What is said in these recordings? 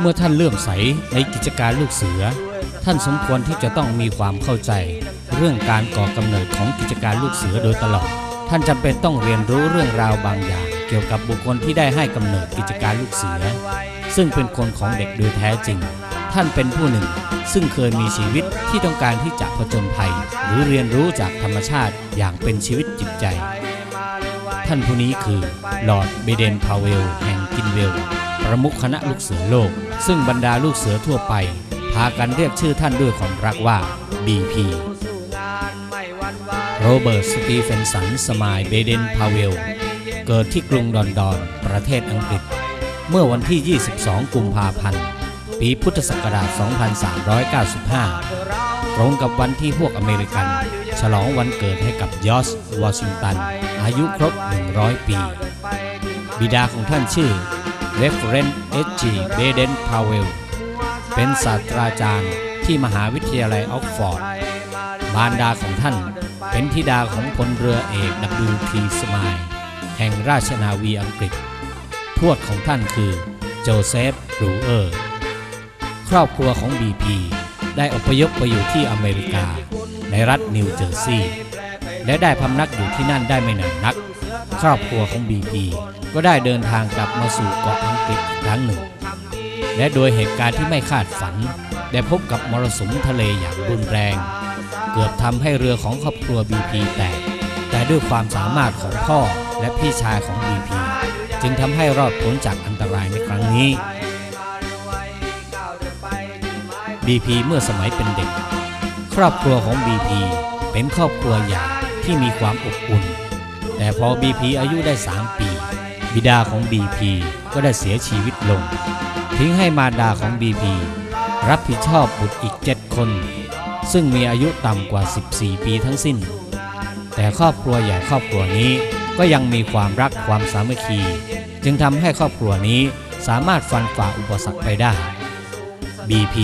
เมื่อท่านเลื่อมใสในกิจการลูกเสือ ท่านสมควรที่จะต้องมีความเข้าใจ เรื่องการก่อกำเนิดของกิจการลูกเสือโดยตลอด ท่านจำเป็นต้องเรียนรู้เรื่องราวบางอย่าง เกี่ยวกับบุคคลที่ได้ให้กำเนิดกิจการลูกเสือ ซึ่งเป็นคนของเด็กโดยแท้จริง ท่านเป็นผู้หนึ่ง ซึ่งเคยมีชีวิตที่ต้องการที่จะผจญภัย หรือเรียนรู้จากธรรมชาติอย่างเป็นชีวิตจิตใจ ท่านผู้นี้คือลอร์ดเบเดนพาวเวลแห่งกินเวล ประมุขคณะลูกเสือโลก ซึ่งบรรดาลูกเสือทั่วไป พากันเรียกชื่อท่านด้วยความรักว่า BP โรเบิร์ตสตีเฟนสันสมายเบเดนพาวเวล เกิดที่กรุงลอนดอน ประเทศอังกฤษ เมื่อวันที่ 22 กุมภาพันธ์ ปีพุทธศักราช 2395 ตรงกับวันที่พวกอเมริกัน ฉลองวันเกิดให้กับยอร์จวอชิงตัน อายุครบ 100 ปี บิดาของท่านชื่อ Reverend H.G. Baden Powell เป็นศาสตราจารย์ที่มหาวิทยาลัยออกฟอร์ดมารดาของท่านเป็นธิดาของพลเรือเอก W.T. สมายแห่งราชนาวีอังกฤษ ทวดของท่านคือโจเซฟรูเออร์ ครอบครัวของ BP ได้อพยพไปอยู่ที่อเมริกา ในรัฐนิวเจอร์ซีย์และได้พำนักอยู่ที่นั่นได้ไม่นานนัก ครอบครัวของ BP ก็ได้เดินทางกลับมาสู่เกาะอังกฤษครั้งหนึ่ง และโดยเหตุการณ์ที่ไม่คาดฝัน ได้พบกับมรสุมทะเลอย่างรุนแรง เกือบทำให้เรือของครอบครัว BP แตก แต่ด้วยความสามารถของพ่อและพี่ชายของ BP จึงทำให้รอดพ้นจากอันตรายในครั้งนี้ BP เมื่อสมัยเป็นเด็ก ครอบครัวของ BP เป็นครอบครัวใหญ่ที่มีความอบอุ่น แต่พอ BP อายุได้ 3 ปี บิดาของ BP ก็ได้เสียชีวิตลง ทิ้งให้มารดาของ BP รับผิดชอบบุตรอีก7คน ซึ่งมีอายุต่ำกว่า 14 ปีทั้งสิ้น แต่ครอบครัวใหญ่ครอบครัวนี้ก็ยังมีความรักความสามัคคี จึงทำให้ครอบครัวนี้สามารถฟันฝ่าอุปสรรคไปได้ BP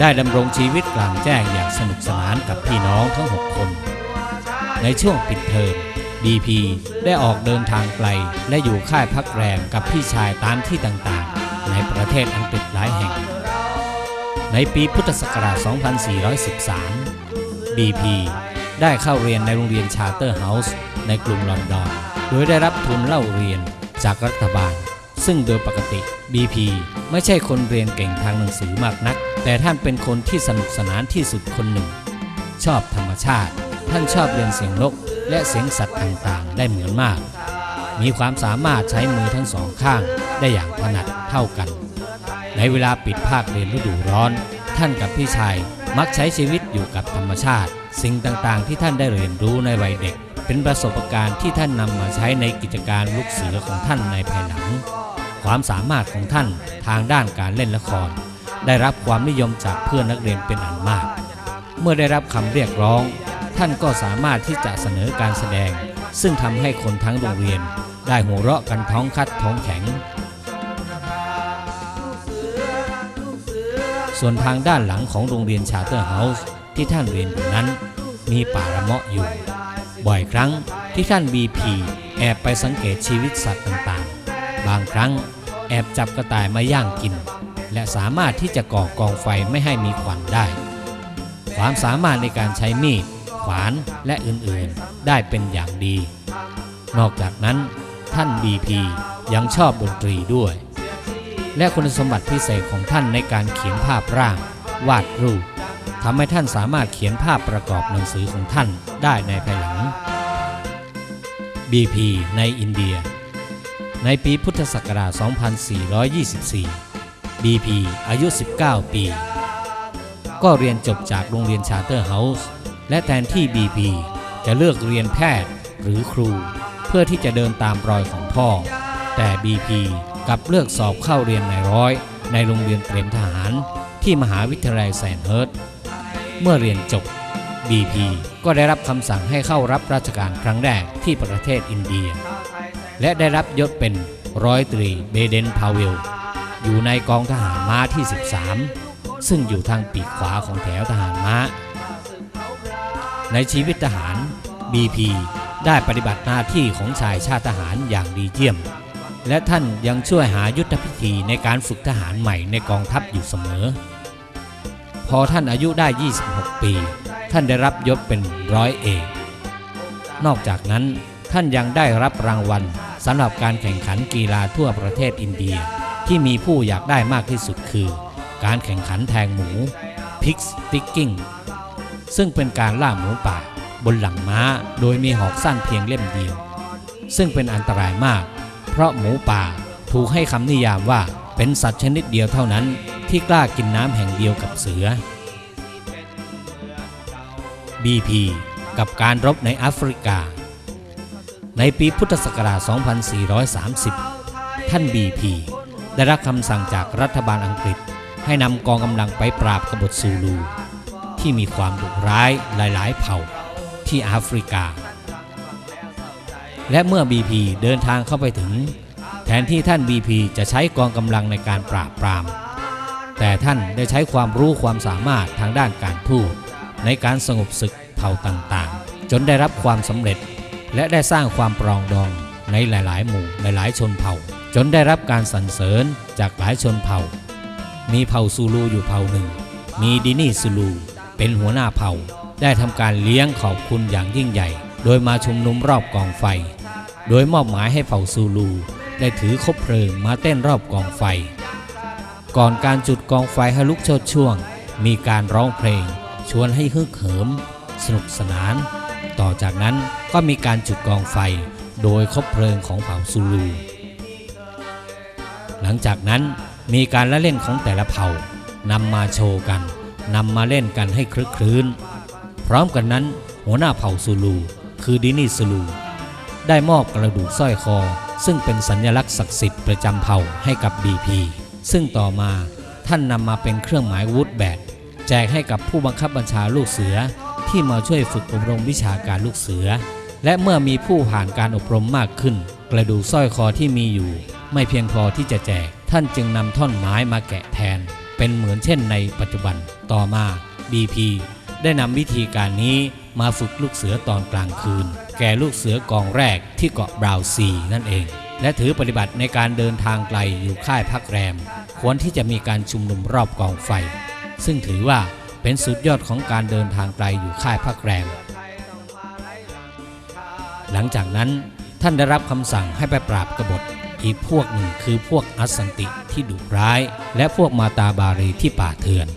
ได้ดำรงชีวิตกลางแจ้งอย่างสนุกสนานกับพี่น้องทั้ง 6 คน ในช่วงปิดเทอม BP ได้ออกเดินทางไกล และอยู่ค่ายพักแรมกับพี่ชายตามที่ต่างๆ ในประเทศอังกฤษหลายแห่ง ในปีพุทธศักราช 2413 BP ได้เข้าเรียนในโรงเรียนชาเตอร์เฮาส์ในกรุงลอนดอน โดยได้รับทุนเล่าเรียนจากรัฐบาล ซึ่งโดยปกติ BP ไม่ใช่คนเรียนเก่งทางหนังสือมากนัก แต่ท่านเป็นคนที่สนุกสนานที่สุดคนหนึ่ง ชอบธรรมชาติ ท่านชอบเรียนเสียงนก และเสียงสัตว์ต่างๆ ได้เหมือนมาก มีความสามารถใช้มือทั้งสองข้างได้อย่างถนัดเท่ากัน ในเวลาปิดภาคเรียนฤดูร้อน ท่านกับพี่ชายมักใช้ชีวิตอยู่กับธรรมชาติ สิ่งต่างๆ ที่ท่านได้เรียนรู้ในวัยเด็ก เป็นประสบการณ์ที่ท่านนำมาใช้ในกิจการลูกเสือของท่านในภายหลัง ความสามารถของท่านทางด้านการเล่นละคร ได้รับความนิยมจากเพื่อนนักเรียนเป็นอันมาก เมื่อได้รับคำเรียกร้อง ท่านก็สามารถที่จะเสนอการแสดง ซึ่งทำให้คนทั้งโรงเรียน ได้หัวเราะกันท้องคัดท้องแข็ง ส่วนทางด้านหลังของโรงเรียนชาเตอร์เฮาส์ที่ท่านเรียนอยู่นั้น มีป่าระเมาะอยู่ บ่อยครั้งที่ท่านบีพีแอบไปสังเกตชีวิตสัตว์ต่างๆ บางครั้งแอบจับกระต่ายมาย่างกิน และสามารถที่จะก่อกองไฟไม่ให้มีควันได้ ความสามารถในการใช้มีด ขวานและอื่นๆ ได้เป็นอย่างดี นอกจากนั้นท่าน BP ยังชอบดนตรีด้วย และคุณสมบัติพิเศษของท่านในการเขียนภาพร่าง วาดรูปทำให้ท่านสามารถเขียนภาพประกอบหนังสือของท่านได้ในภายหลัง BP ในอินเดีย ในปีพุทธศักราช 2424 BP อายุ 19 ปี ก็เรียนจบจากโรงเรียนชาเตอร์เฮาส์ และแทนที่ BP จะเลือกเรียนแพทย์หรือครู เพื่อที่จะเดินตามรอยของพ่อ แต่ BP กลับเลือกสอบเข้าเรียนในร้อย ในโรงเรียนเตรียมทหาร ที่มหาวิทยาลัยแซนเฮิร์ตเมื่อเรียนจบ BP ก็ได้รับคำสั่งให้เข้ารับราชการครั้งแรกที่ประเทศอินเดีย และได้รับยศเป็นร้อยตรีเบเดนพาเวล อยู่ในกองทหารม้าที่ 13 ซึ่งอยู่ทางปีกขวาของแถวทหารม้า ในชีวิตทหาร BP ได้ปฏิบัติหน้าที่ของชายชาติทหารอย่างดีเยี่ยม และท่านยังช่วยหายุทธพิธีในการฝึกทหารใหม่ในกองทัพอยู่เสมอ พอท่านอายุได้ 26 ปี ท่านได้รับยศเป็นร้อยเอกนอกจากนั้นท่านยังได้รับรางวัลสำหรับการแข่งขันกีฬาทั่วประเทศอินเดียที่มีผู้อยากได้มากที่สุดคือ การแข่งขันแทงหมู Pig Sticking ซึ่งเป็นการล่าหมูป่า บนหลังม้าโดยมีหอกสั้นเพียงเล่มเดียว ซึ่งเป็นอันตรายมาก เพราะหมูป่าถูกให้คำนิยามว่าเป็นสัตว์ชนิดเดียวเท่านั้น ที่กล้ากินน้ำแห่งเดียวกับเสือ BP กับการรบในแอฟริกา ในปีพุทธศักราช 2430 ท่าน BP ได้รับคำสั่งจากรัฐบาลอังกฤษ ให้นำกองกำลังไปปราบกบฏซูลู ที่มีความดุร้ายหลาย ๆ เผ่าที่แอฟริกา และเมื่อ BP เดินทางเข้าไปถึง แทนที่ท่าน BP จะใช้กองกำลังในการปราบปราม แต่ท่านได้ใช้ความรู้ความสามารถทางด้านการทูตในการสงบศึกเผ่าต่าง ๆ จนได้รับความสำเร็จและได้สร้างความปรองดองในหลาย ๆ หมู่หลาย ๆ ชนเผ่า จนได้รับการสรรเสริญจากหลายชนเผ่า มีเผ่าซูลูอยู่เผ่าหนึ่ง มีดินีซูลู เป็นหัวหน้าเผ่า ได้ทำการเลี้ยงขอบคุณอย่างยิ่งใหญ่ โดยมาชุมนุมรอบกองไฟ โดยมอบหมายให้เผ่าซูลู ได้ถือคบเพลิงมาเต้นรอบกองไฟ ก่อนการจุดกองไฟให้ลุกโชดช่วง มีการร้องเพลง ชวนให้ฮึกเหิม สนุกสนาน ต่อจากนั้นก็มีการจุดกองไฟ โดยคบเพลิงของเผ่าซูลู หลังจากนั้นมีการละเล่นของแต่ละเผ่านำมาโชว์กัน นำมาเล่นกันให้คลึกคลื้น พร้อมกันนั้น หัวหน้าเผ่าซูลู คือดินี่ซูลู ได้มอบกระดูกสร้อยคอ ซึ่งเป็นสัญลักษณ์ศักดิ์สิทธิ์ประจำเผ่าให้กับ BP ซึ่งต่อมาท่านนำมาเป็นเครื่องหมายวูดแบดแจกให้กับผู้บังคับบัญชาลูกเสือที่มาช่วยฝึกอบรมวิชาการลูกเสือ และเมื่อมีผู้ผ่านการอบรมมากขึ้น กระดูกสร้อยคอที่มีอยู่ ไม่เพียงพอที่จะแจกท่านจึงนำท่อนไม้มาแกะแทน เป็นเหมือนเช่นในปัจจุบันต่อมา BP ได้นำวิธีการนี้มาฝึกลูกเสือตอนกลางคืน แก่ลูกเสือกองแรกที่เกาะบราวซีนั่นเอง และถือปฏิบัติในการเดินทางไกลอยู่ค่ายพักแรม ควรที่จะมีการชุมนุมรอบกองไฟ ซึ่งถือว่าเป็นสุดยอดของการเดินทางไกลอยู่ค่ายพักแรม หลังจากนั้นท่านได้รับคำสั่งให้ไปปราบกบฏ อีกพวกหนึ่งคือพวกอัสสันติที่ดุร้าย และพวกมาตาบารีที่ป่าเถื่อน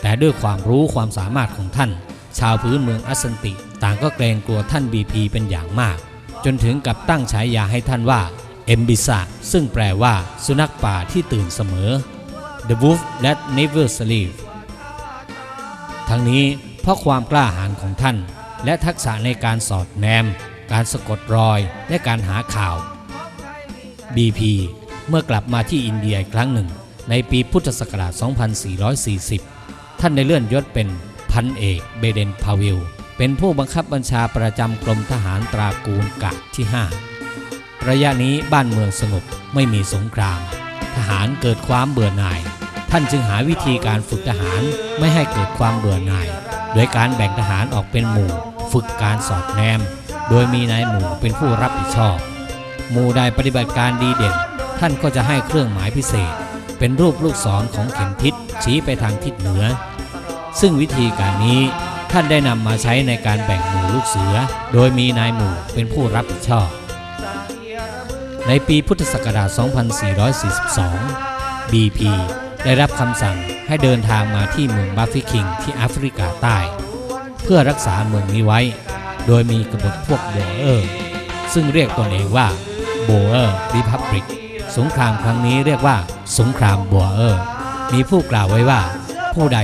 แต่ด้วยความรู้ความสามารถของท่าน ชาวพื้นเมืองอัสสันติต่างก็เกรงกลัวท่านบีพีเป็นอย่างมาก จนถึงกับตั้งฉายาให้ท่านว่าเอมบิซาซึ่งแปลว่าสุนัขป่าที่ตื่นเสมอ The Wolf That Never Sleeps ทั้งนี้เพราะความกล้าหาญของท่าน และทักษะในการสอดแนม การสะกดรอย และการหาข่าว BP เมื่อกลับมาที่อินเดียครั้งหนึ่ง ในปีพุทธศักราช 2440 ท่านได้เลื่อนยศเป็นพันเอกเบเดนพาวิล เป็นผู้บังคับบัญชาประจำกรมทหารตรากูลกะที่ 5 ระยะนี้บ้านเมืองสงบไม่มีสงคราม ทหารเกิดความเบื่อหน่าย ท่านจึงหาวิธีการฝึกทหารไม่ให้เกิดความเบื่อหน่าย โดยการแบ่งทหารออกเป็นหมู่ ฝึกการสอดแนม โดยมีนายหมู่เป็นผู้รับผิดชอบ มู่ใดปฏิบัติการดีเด่น ท่านก็จะให้เครื่องหมายพิเศษ เป็นรูปลูกศรของเข็มทิศชี้ไปทางทิศเหนือ ซึ่งวิธีการนี้ท่านได้นำมาใช้ในการแบ่งหมู่ลูกเสือ โดยมีนายหมู่เป็นผู้รับผิดชอบ ในปีพุทธศักราช 2442 BP ได้รับคำสั่งให้เดินทางมาที่เมืองบัฟฟิคิงที่แอฟริกาใต้ เพื่อรักษาเมืองนี้ไว้ โดยมีกบฏพวกโบเออร์ซึ่งเรียกตนเองว่า โบเออร์ริพับริกสงครามครั้งนี้เรียกว่า สงครามโบเออร์ มีผู้กล่าวไว้ว่า ผู้ใด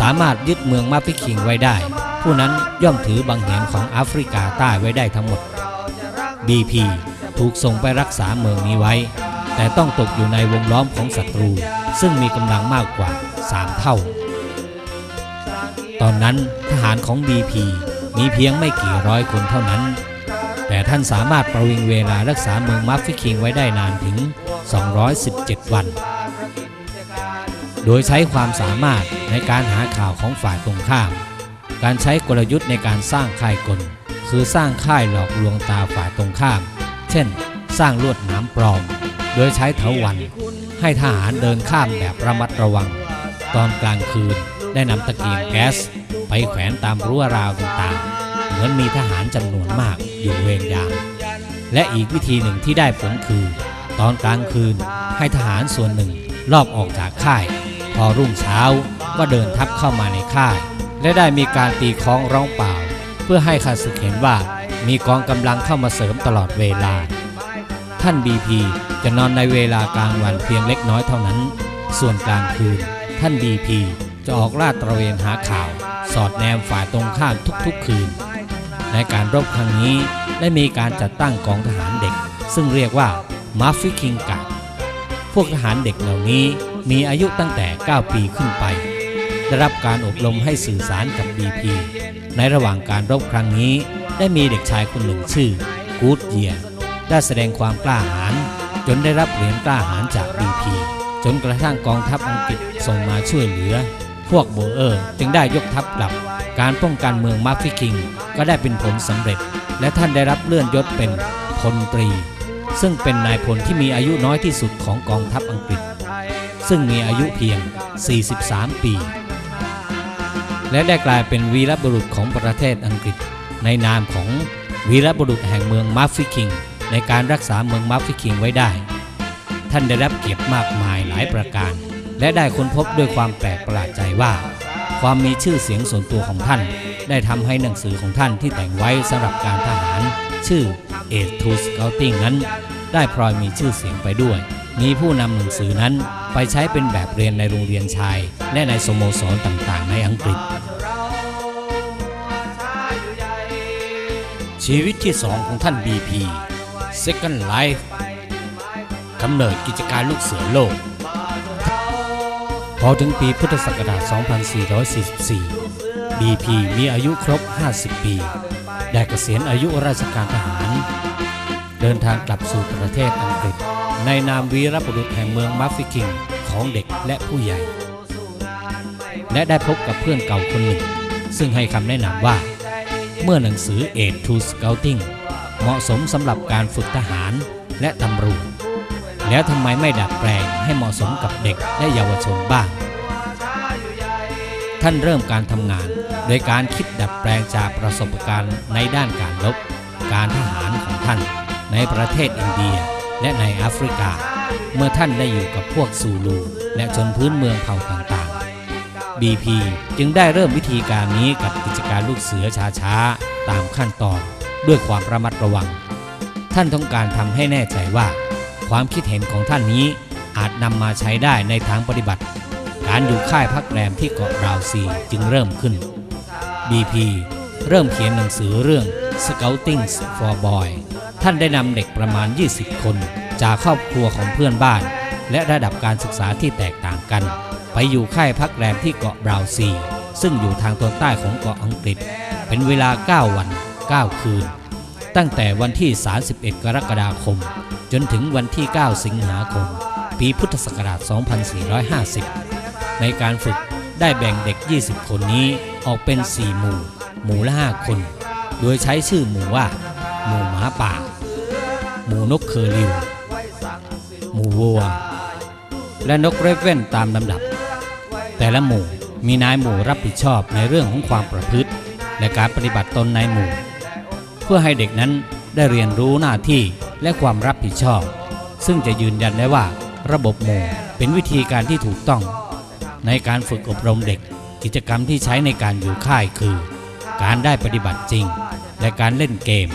สามารถยึดเมืองมาฟิคิงไว้ได้ ผู้นั้นย่อมถือบังเหียนของแอฟริกาใต้ไว้ได้ทั้งหมด BP ถูกส่งไปรักษาเมืองนี้ไว้ แต่ต้องตกอยู่ในวงล้อมของศัตรู ซึ่งมีกำลังมากกว่า 3 เท่า ตอนนั้นทหารของ BP มีเพียงไม่กี่ร้อยคนเท่านั้น แต่ท่านสามารถประวิงเวลารักษาเมืองมัฟฟิคิงไว้ได้นานถึง 217 วัน โดยใช้ความสามารถในการหาข่าวของฝ่ายตรงข้าม การใช้กลยุทธ์ในการสร้างค่ายกล คือสร้างค่ายหลอกลวงตาฝ่ายตรงข้าม เช่น สร้างลวดหน้ำปลอม โดยใช้เถาวัน ให้ทหารเดินข้ามแบบระมัดระวัง ตอนกลางคืนได้นำตะเกียงแก๊สไปแขวนตามรั้วราวต่างๆ มือนมีทหารจำนวนมากอยู่เวรยาม และอีกวิธีหนึ่งที่ได้ผลคือ ตอนกลางคืนให้ทหารส่วนหนึ่งรอบออกจากค่าย พอรุ่งเช้าก็เดินทับเข้ามาในค่าย และได้มีการตีคล้องร้องเปล่า เพื่อให้ข้าศึกเห็นว่ามีกองกำลังเข้ามาเสริมตลอดเวลา ท่านบีพีจะนอนในเวลากลางวันเพียงเล็กน้อยเท่านั้น ส่วนกลางคืน ท่านบีพีจะออกลาดตระเวนหาข่าว สอดแนมฝ่ายตรงข้ามทุกๆคืน ในการรบครั้งนี้ได้มีการจัดตั้งกองทหารเด็ก ซึ่งเรียกว่ามาฟิคิงกะพวกทหารเด็กเหล่านี้มีอายุตั้งแต่ 9 ปีขึ้นไป ได้รับการอบรมให้สื่อสารกับ BP ในระหว่างการรบครั้งนี้ได้มีเด็กชายคนหนึ่งชื่อกูดเยียได้แสดงความกล้าหาญจนได้รับเหรียญกล้าหาญจาก BP จนกระทั่งกองทัพอังกฤษส่งมาช่วยเหลือ พวกโบเออร์จึงได้ยกทัพกลับ การป้องกันเมืองมาฟิคิงก็ได้เป็นผลสำเร็จ และท่านได้รับเลื่อนยศเป็นพลตรี ซึ่งเป็นนายพลที่มีอายุน้อยที่สุดของกองทัพอังกฤษ ซึ่งมีอายุเพียง 43 ปี และได้กลายเป็นวีรบุรุษของประเทศอังกฤษ ในนามของวีรบุรุษแห่งเมืองมาฟิคิงในการรักษาเมืองมาฟิคิงไว้ได้ ท่านได้รับเกียรติมากมายหลายประการ และได้ค้นพบด้วยความแปลกประหลาดใจว่า ความมีชื่อเสียงส่วนตัวของท่าน ได้ทำให้หนังสือของท่านที่แต่งไว้สำหรับการทหาร ชื่อ a to Scouting นั้น ได้พลอยมีชื่อเสียงไปด้วย มีผู้นำหนังสือนั้นไปใช้เป็นแบบเรียนในโรงเรียนชาย และในสโมสรต่างๆ ในอังกฤษ ชีวิตที่สองของท่าน BP Second Life กำเนิดกิจการลูกเสือโลก พอถึงปีพุทธศักราช 2444 BP มีอายุครบ 50 ปี ได้เกษียณอายุราชการทหาร เดินทางกลับสู่ประเทศอังกฤษ ในนามวีรบุรุษแห่งเมืองมัฟฟิคิงของเด็กและผู้ใหญ่ และได้พบกับเพื่อนเก่าคนหนึ่ง ซึ่งให้คำแนะนำว่า เมื่อหนังสือ Aid to Scouting เหมาะสมสำหรับการฝึกทหารและตำรวจ แล้วทำไมไม่ดัดแปลงให้เหมาะสมกับเด็กและเยาวชนบ้าง ท่านเริ่มการทำงาน โดยการคิดดัดแปลงจากประสบการณ์ในด้านการรบ การทหารของท่าน ในประเทศอินเดียและในแอฟริกา เมื่อท่านได้อยู่กับพวกซูลู และชนพื้นเมืองเผ่าต่างๆ BP จึงได้เริ่มวิธีการนี้กับกิจการลูกเสือช้าๆ ตามขั้นตอนด้วยความระมัดระวัง ท่านต้องการทำให้แน่ใจว่า ความคิดเห็นของท่านนี้อาจนำมาใช้ได้ในทางปฏิบัติ การอยู่ค่ายพักแรมที่เกาะราวซีจึงเริ่มขึ้น BP เริ่มเขียนหนังสือเรื่อง Scouting for Boy ท่านได้นำเด็กประมาณ 20 คน จากครอบครัวของเพื่อนบ้าน และระดับการศึกษาที่แตกต่างกัน ไปอยู่ค่ายพักแรมที่เกาะบราวซี ซึ่งอยู่ทางตอนใต้ของเกาะอังกฤษ เป็นเวลา 9 วัน 9 คืน ตั้งแต่วันที่ 31 กรกฎาคม จนถึงวันที่ 9 สิงหาคม ปีพุทธศักราช 2450 ในการฝึกได้แบ่งเด็ก 20 คนนี้ออกเป็น 4 หมู่ หมู่ละ 5 คน โดยใช้ชื่อหมู่ว่า หมู่หมาป่า หมู่นกเคอริว หมู่วัว และนกเรเว่นตามลำดับ แต่ละหมู่มีนายหมู่รับผิดชอบในเรื่องของความประพฤติ และการปฏิบัติตนในหมู่ เพื่อให้เด็กนั้นได้เรียนรู้หน้าที่ และความรับผิดชอบ ซึ่งจะยืนยันได้ว่าระบบหมู่เป็นวิธีการที่ถูกต้อง ในการฝึกอบรมเด็ก กิจกรรมที่ใช้ในการอยู่ค่ายคือ การได้ปฏิบัติจริง และการเล่นเกม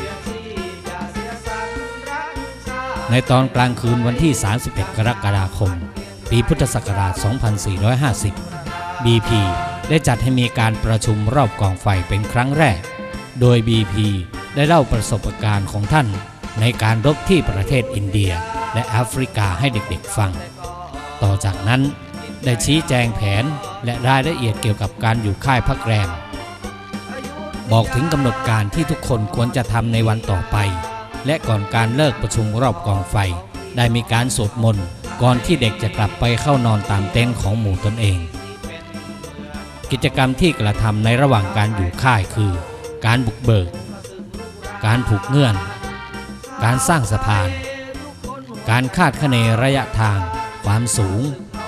ในตอนกลางคืนวันที่ 31 กรกฎาคม ปีพุทธศักราช 2450 BP ได้จัดให้มีการประชุมรอบกองไฟเป็นครั้งแรก โดย BP ได้เล่าประสบการณ์ของท่าน ในการรบที่ประเทศอินเดียและแอฟริกาให้เด็กๆฟัง ต่อจากนั้นได้ชี้แจงแผนและรายละเอียดเกี่ยวกับการอยู่ค่ายพักแรม บอกถึงกำหนดการที่ทุกคนควรจะทำในวันต่อไป และก่อนการเลิกประชุมรอบกองไฟ ได้มีการสวดมนต์ก่อนที่เด็กจะกลับไปเข้านอนตามเต็นท์ของหมู่ตนเอง กิจกรรมที่กระทำในระหว่างการอยู่ค่ายคือ การบุกเบิก การผูกเงื่อน การสร้างสะพาน การคาดคะเนระยะทาง ความสูง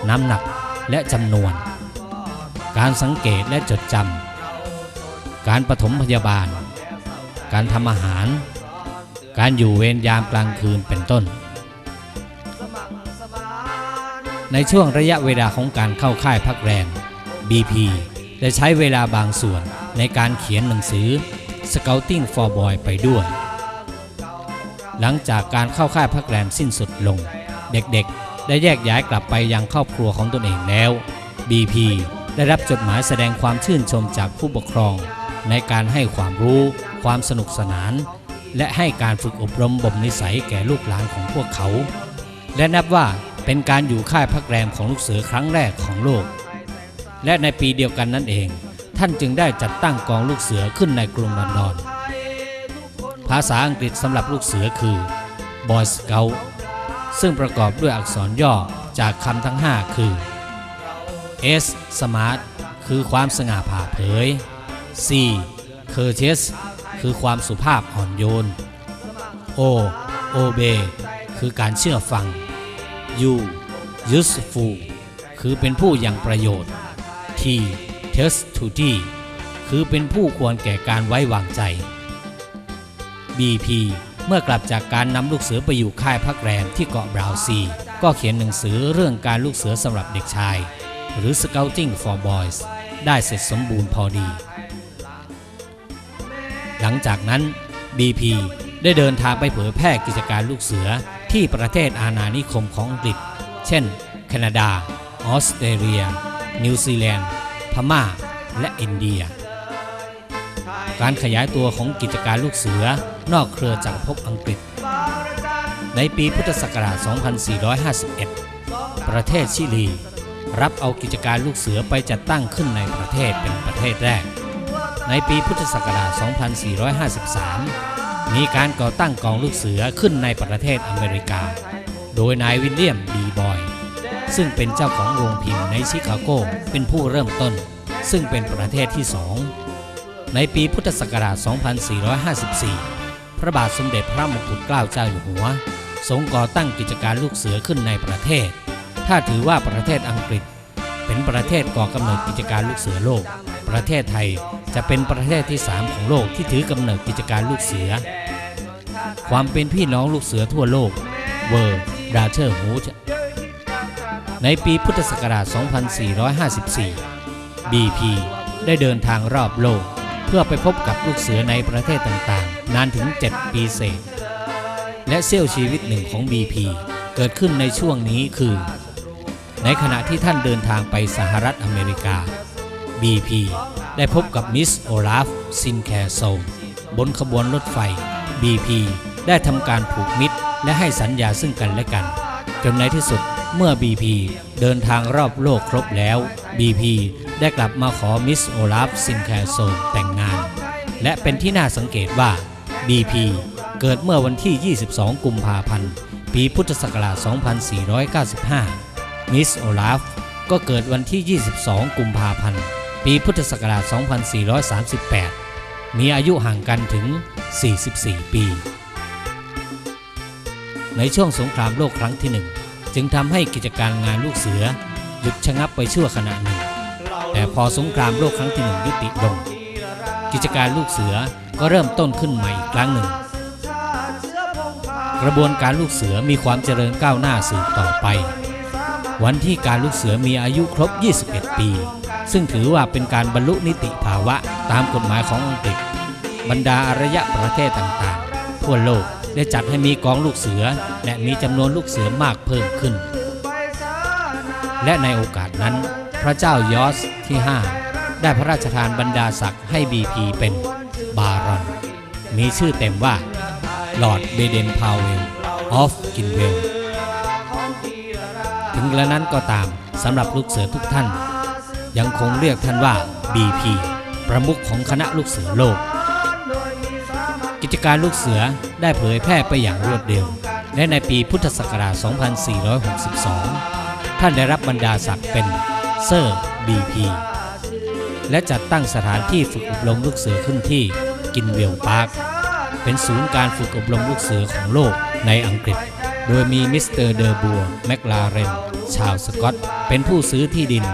น้ำหนักและจำนวน การสังเกตและจดจำ การปฐมพยาบาล การทำอาหาร การอยู่เวรยามกลางคืนเป็นต้น ในช่วงระยะเวลาของการเข้าค่ายพักแรม BP ได้ใช้เวลาบางส่วนในการเขียนหนังสือ Scouting for Boy ไปด้วย หลังจากการเข้าค่ายพักแรมสิ้นสุดลง เด็กๆ ได้แยกย้ายกลับไปยังครอบครัวของตนเองแล้ว BP ได้รับจดหมายแสดงความชื่นชมจากผู้ปกครอง ในการให้ความรู้ ความสนุกสนาน และให้การฝึกอบรมบ่มนิสัยแก่ลูกหลานของพวกเขา และนับว่าเป็นการอยู่ค่ายพักแรมของลูกเสือครั้งแรกของโลก และในปีเดียวกันนั่นเอง ท่านจึงได้จัดตั้งกองลูกเสือขึ้นในกรุงลอนดอน ภาษาอังกฤษสำหรับลูกเสือคือ Boy Scout ซึ่งประกอบด้วยอักษรย่อจากคำทั้ง 5 คือ S Smart คือความสง่าผ่าเผย C Courteous คือความสุภาพอ่อนโยน O Obey คือการเชื่อฟัง U Useful คือเป็นผู้ยังประโยชน์ T Test to D คือเป็นผู้ควรแก่การไว้วางใจ BP เมื่อกลับจากการนำลูกเสือไปอยู่ค่ายพักแรมที่เกาะบราวซี ก็เขียนหนังสือเรื่องการลูกเสือสำหรับเด็กชาย หรือ Scouting for Boys ได้เสร็จสมบูรณ์พอดี หลังจากนั้น BP ได้เดินทางไปเผยแพร่กิจการลูกเสือที่ประเทศอาณานิคมของอังกฤษ เช่น แคนาดา ออสเตรเลีย นิวซีแลนด์ พม่า และอินเดีย การขยายตัวของกิจการลูกเสือนอกเครือจักภพอังกฤษ ในปีพุทธศักราช 2451 ประเทศชิลี รับเอากิจการลูกเสือไปจัดตั้งขึ้นในประเทศเป็นประเทศแรก ในปีพุทธศักราช 2453 มีการก่อตั้งกองลูกเสือขึ้นในประเทศอเมริกา โดยนายวิลเลียมดีบอย ซึ่งเป็นเจ้าของโรงพิมพ์ในชิคาโกเป็นผู้เริ่มต้น ซึ่งเป็นประเทศที่สอง ในปีพุทธศักราช 2454 พระบาทสมเด็จพระมงกุฎเกล้าเจ้าอยู่หัว ทรงก่อตั้งกิจการลูกเสือขึ้นในประเทศ ถ้าถือว่าประเทศอังกฤษ เป็นประเทศก่อกำเนิดกิจการลูกเสือโลก ประเทศไทยจะเป็นประเทศที่ 3 ของโลกที่ถือกำเนิดกิจการลูกเสือ ความเป็นพี่น้องลูกเสือทั่วโลกเวอร์ดาเชอร์ฮูดในปีพุทธศักราช 2454 BP ได้เดินทางรอบโลก เพื่อไปพบกับลูกเสือในประเทศต่างๆ นานถึง 7 ปีเศษ และเซี่ยวชีวิตหนึ่งของ BP เกิดขึ้นในช่วงนี้คือ ในขณะที่ท่านเดินทางไปสหรัฐอเมริกา BP ได้พบกับมิสโอลาฟซินแคร์โซมบนขบวนรถไฟ BP ได้ทำการผูกมิตรและให้สัญญาซึ่งกันและกัน จนในที่สุดเมื่อ BP เดินทางรอบโลกครบแล้ว BP ได้กลับมาขอมิสโอลาฟซินแคร์โซแต่งงาน และเป็นที่น่าสังเกตว่า BP เกิดเมื่อวันที่ 22 กุมภาพันธ์ ปีพุทธศักราช 2495 มิสโอลาฟก็เกิดวันที่ 22 กุมภาพันธ์ ปีพุทธศักราช 2438 มีอายุห่างกันถึง 44 ปี ในช่วงสงครามโลกครั้งที่หนึ่งจึงทำให้กิจการงานลูกเสือ หยุดชะงักไปชั่วขณะหนึ่ง แต่พอสงครามโลกครั้งที่หนึ่งยุติลง กิจการลูกเสือก็เริ่มต้นขึ้นใหม่อีกครั้งหนึ่ง กระบวนการลูกเสือมีความเจริญก้าวหน้าสืบต่อไป วันที่การลูกเสือมีอายุครบ 21 ปี ซึ่งถือว่าเป็นการบรรลุนิติภาวะตามกฎหมายของอังกฤษ บรรดาอารยประเทศต่างๆ ทั่วโลกได้จัดให้มีกองลูกเสือและมีจำนวนลูกเสือมากเพิ่มขึ้น และในโอกาสนั้น พระเจ้ายอส ที่ 5 ได้พระราชทานบรรดาศักดิ์ให้บีพีเป็นบารอน มีชื่อเต็มว่าลอร์ดเบเดนพาวเวลออฟกินเวลถึงกระนั้นก็ตามสำหรับลูกเสือทุกท่าน ยังคงเรียกท่านว่า BP ประมุขของคณะลูกเสือโลก กิจการลูกเสือได้เผยแพร่ไปอย่างรวดเร็ว และในปีพุทธศักราช 2462 ท่านได้รับบรรดาศักดิ์เป็นเซอร์ BP และจัดตั้งสถานที่ฝึกอบรมลูกเสือขึ้นที่กินเวลพาร์คเป็นศูนย์การฝึกอบรมลูกเสือของโลกในอังกฤษ โดยมีมิสเตอร์เดอร์บัวแมคลาเรนชาวสกอต เป็นผู้ซื้อที่ดิน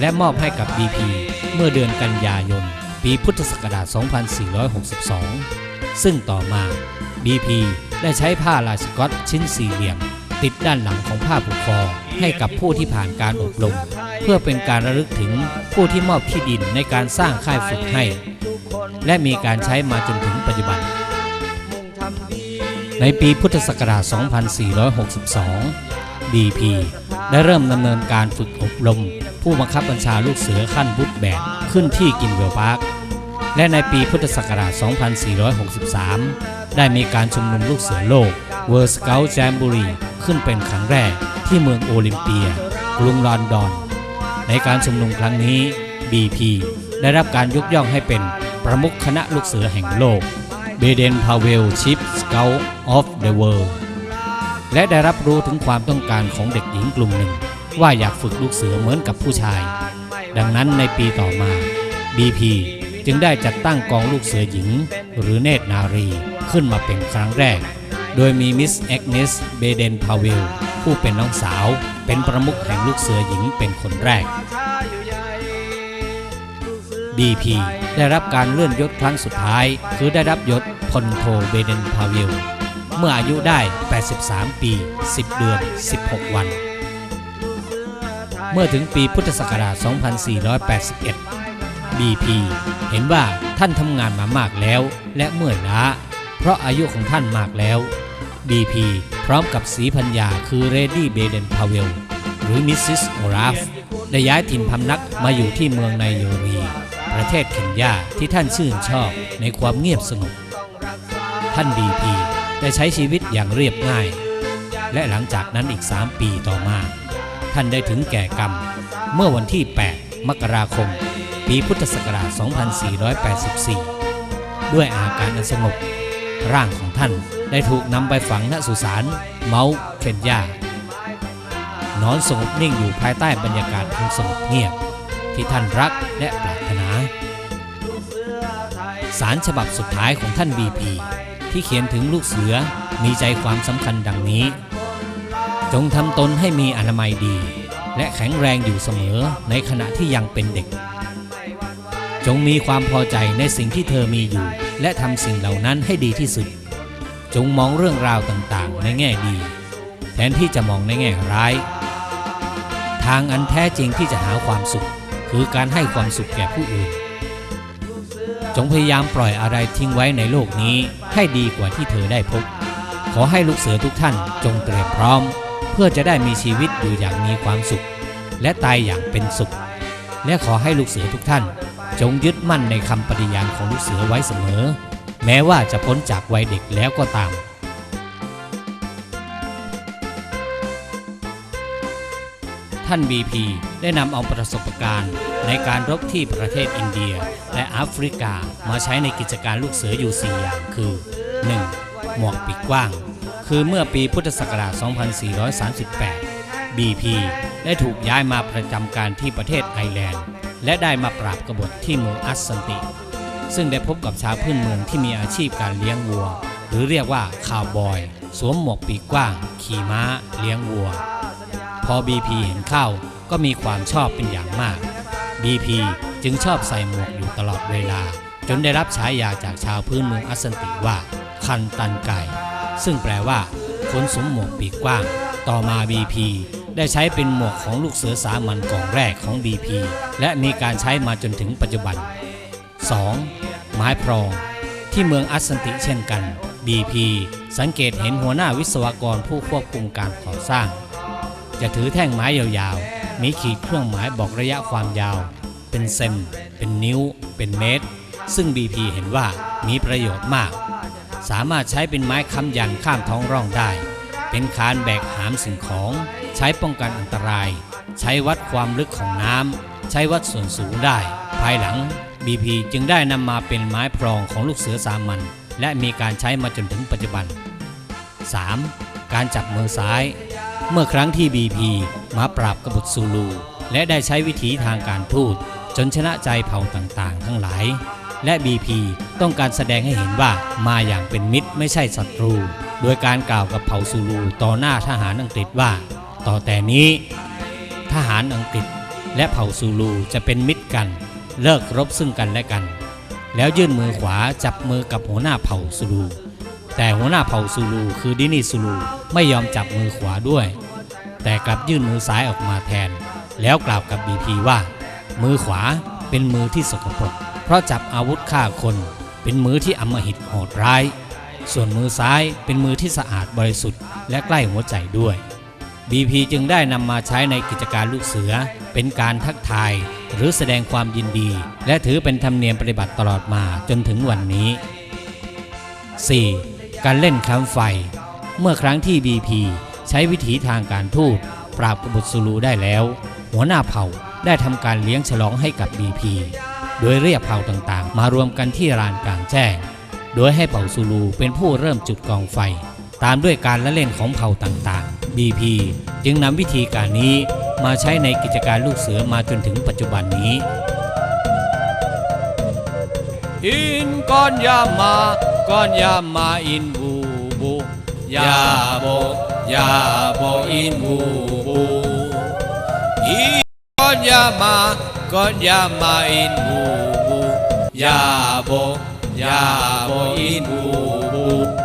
และมอบให้กับ BP เมื่อเดือนกันยายน ปีพุทธศักราช 2462 ซึ่งต่อมา BP ได้ใช้ผ้าลายสกอตชิ้นสี่เหลี่ยม ติดด้านหลังของผ้าผูกคอให้กับผู้ที่ผ่านการอบรม เพื่อเป็นการระลึกถึงผู้ที่มอบที่ดินในการสร้างค่ายฝึกให้ และมีการใช้มาจนถึงปัจจุบัน ในปีพุทธศักราช 2462 BP ได้เริ่มดำเนินการฝึกอบรม ผู้บังคับบัญชาลูกเสือขั้นบุตแบกขึ้นที่กินเวลพาร์ค และในปีพุทธศักราช 2463 ได้มีการชุมนุมลูกเสือโลก World Scout Jamboree ขึ้นเป็นครั้งแรกที่เมืองโอลิมเปีย กรุงลอนดอน ในการชุมนุมครั้งนี้ BP ได้รับการยกย่องให้เป็นประมุขคณะลูกเสือแห่งโลกเบเดนพาเวลชิปสเกลออฟเดอะเวิลด์และได้รับรู้ถึงความต้องการของเด็กหญิงกลุ่มหนึ่ง ว่าอยากฝึกลูกเสือเหมือนกับผู้ชาย ดังนั้นในปีต่อมา BP จึงได้จัดตั้งกองลูกเสือหญิง หรือเนตรนารีขึ้นมาเป็นครั้งแรก โดยมีมิสแอกเนสเบเดนพาเวลผู้เป็นน้องสาว เป็นประมุขแห่งลูกเสือหญิงเป็นคนแรก BP ได้รับการเลื่อนยศครั้งสุดท้าย คือได้รับยศพลโทเบเดนพาเวลเมื่ออายุได้ 83 ปี 10 เดือน 16 วัน เมื่อถึงปีพุทธศักราช 2481 BP เห็นว่าท่านทำงานมามากแล้ว และเมื่อยล้า เพราะอายุของท่านมากแล้ว BP พร้อมกับสีพัญญาคือเรดี้เบเดนพาเวลหรือมิสซิสโอราฟได้ย้ายถิ่นพำนักมาอยู่ที่เมืองไนโยรีประเทศเคนยาที่ท่านชื่นชอบในความเงียบสงบท่านดีพีได้ใช้ชีวิตอย่างเรียบง่าย และหลังจากนั้นอีก 3 ปีต่อมา ท่านได้ถึงแก่กรรม เมื่อวันที่ 8 มกราคม ปีพุทธศักราช 2484 ด้วยอาการอันสงบ ร่างของท่านได้ถูกนำไปฝังณสุสานเมาส์เคนยานอนสงบนิ่งอยู่ภายใต้บรรยากาศอันสงบเงียบ ที่ท่านรักและปรารถนา สารฉบับสุดท้ายของท่านบีพีที่เขียนถึงลูกเสือมีใจความสำคัญดังนี้ จงทำตนให้มีอนามัยดี และแข็งแรงอยู่เสมอในขณะที่ยังเป็นเด็ก จงมีความพอใจในสิ่งที่เธอมีอยู่ และทำสิ่งเหล่านั้นให้ดีที่สุด จงมองเรื่องราวต่างๆ ในแง่ดี แทนที่จะมองในแง่ร้าย ทางอันแท้จริงที่จะหาความสุข คือการให้ความสุขแก่ผู้อื่น จงพยายามปล่อยอะไรทิ้งไว้ในโลกนี้ให้ดีกว่าที่เธอได้พบ ขอให้ลูกเสือทุกท่านจงเตรียมพร้อม เพื่อจะได้มีชีวิตอยู่อย่างมีความสุข และตายอย่างเป็นสุข และขอให้ลูกเสือทุกท่าน จงยึดมั่นในคำปฏิญาณของลูกเสือไว้เสมอ แม้ว่าจะพ้นจากวัยเด็กแล้วก็ตาม ท่าน BP ได้นำเอาประสบการณ์ในการรบที่ประเทศอินเดียและแอฟริกามาใช้ในกิจการลูกเสืออยู่ 4 อย่างคือ 1. หมวกปีกกว้าง คือเมื่อปีพุทธศักราช 2438 BP ได้ถูกย้ายมาประจำการที่ประเทศไอร์แลนด์ และได้มาปราบกบฏที่เมืองอัสสันติ ซึ่งได้พบกับชาวพื้นเมืองที่มีอาชีพการเลี้ยงวัว หรือเรียกว่าคาวบอย สวมหมวกปีกกว้าง ขี่ม้า เลี้ยงวัว พอ BP เห็นเข้าก็มีความชอบเป็นอย่างมาก BP จึงชอบใส่หมวกอยู่ตลอดเวลา จนได้รับฉายาจากชาวพื้นเมืองอัสสันติว่า คันตันไก่ ซึ่งแปลว่าคนสวมหมวกปีกกว้าง ต่อมา BP ได้ใช้เป็นหมวกของลูกเสือสามัญกองแรกของ BP และมีการใช้มาจนถึงปัจจุบัน 2. ไม้พรอง ที่เมืองอัสสันติเช่นกัน BP สังเกตเห็นหัวหน้าวิศวกรผู้ควบคุมการก่อสร้าง จะถือแท่งไม้ยาวๆ มีขีดเครื่องหมายบอกระยะความยาว เป็นเซนเป็นนิ้ว เป็นเมตร ซึ่ง BP เห็นว่ามีประโยชน์มาก สามารถใช้เป็นไม้ค้ำยันข้ามท้องร่องได้ เป็นคานแบกหามสิ่งของ ใช้ป้องกันอันตราย ใช้วัดความลึกของน้ำ ใช้วัดส่วนสูงได้ ภายหลัง BP จึงได้นำมาเป็นไม้พรองของลูกเสือสามัญและมีการใช้มาจนถึงปัจจุบัน 3. การจับมือซ้าย เมื่อครั้งที่ BP มาปราบกบฏซูลู และได้ใช้วิธีทางการทูตจนชนะใจเผ่าต่างๆ ทั้งหลาย และ BP ต้องการแสดงให้เห็นว่ามาอย่างเป็นมิตรไม่ใช่ศัตรู โดยการกล่าวกับเผ่าซูลูต่อหน้าทหารอังกฤษว่า ต่อแต่นี้ ทหารอังกฤษและเผ่าซูลูจะเป็นมิตรกัน เลิกรบซึ่งกันและกัน แล้วยื่นมือขวาจับมือกับหัวหน้าเผ่าซูลู แต่หัวหน้าเผ่าซูลูคือดินีซูลูไม่ยอมจับมือขวาด้วย แต่กลับยื่นมือซ้ายออกมาแทน แล้วกล่าวกับบีพีว่า มือขวาเป็นมือที่สกปรกเพราะจับอาวุธฆ่าคนเป็นมือที่อำมหิตโหดร้าย ส่วนมือซ้ายเป็นมือที่สะอาดบริสุทธิ์และใกล้หัวใจด้วย BP จึงได้นำมาใช้ในกิจการลูกเสือ เป็นการทักทายหรือแสดงความยินดี และถือเป็นธรรมเนียมปฏิบัติตลอดมาจนถึงวันนี้ 4. การเล่นคมป์ไฟ เมื่อครั้งที่ BP ใช้วิถีทางการทูตปราบกบฏซูลูได้แล้ว หัวหน้าเผ่าได้ทำการเลี้ยงฉลองให้กับ BP โดยเรียกเผ่าต่างๆ มารวมกันที่ลานกลางแจ้ง โดยให้เผ่าซูลูเป็นผู้เริ่มจุดกองไฟ ตามด้วยการละเล่นของเผ่าต่างๆ BP จึงนำวิธีการนี้มาใช้ในกิจการลูกเสือมาจนถึงปัจจุบันนี้ อินก้อนยามาก้อนยามาอินบูบูยาโบยาโบอินบูบูอินก้อนยามาก้อนยามาอินบูบูยาโบ ยาโบอินบูบู